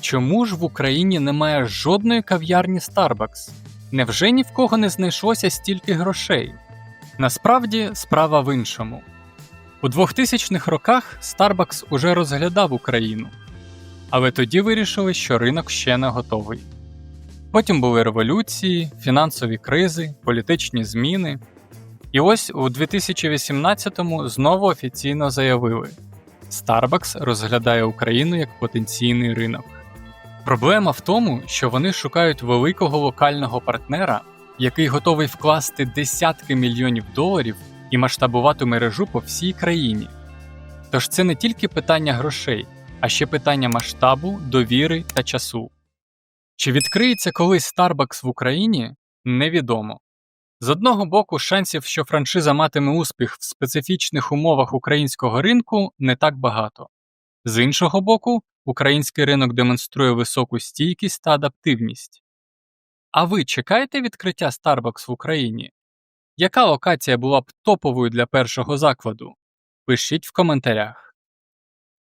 Чому ж в Україні немає жодної кав'ярні Starbucks? Невже ні в кого не знайшлося стільки грошей? Насправді справа в іншому. У 2000-х роках Starbucks уже розглядав Україну, але тоді вирішили, що ринок ще не готовий. Потім були революції, фінансові кризи, політичні зміни. І ось у 2018-му знову офіційно заявили: Starbucks розглядає Україну як потенційний ринок. Проблема в тому, що вони шукають великого локального партнера, який готовий вкласти десятки мільйонів доларів і масштабувати мережу по всій країні. Тож це не тільки питання грошей, а ще питання масштабу, довіри та часу. Чи відкриється колись Starbucks в Україні, невідомо. З одного боку, шансів, що франшиза матиме успіх в специфічних умовах українського ринку, не так багато. З іншого боку, український ринок демонструє високу стійкість та адаптивність. А ви чекаєте відкриття Starbucks в Україні? Яка локація була б топовою для першого закладу? Пишіть в коментарях.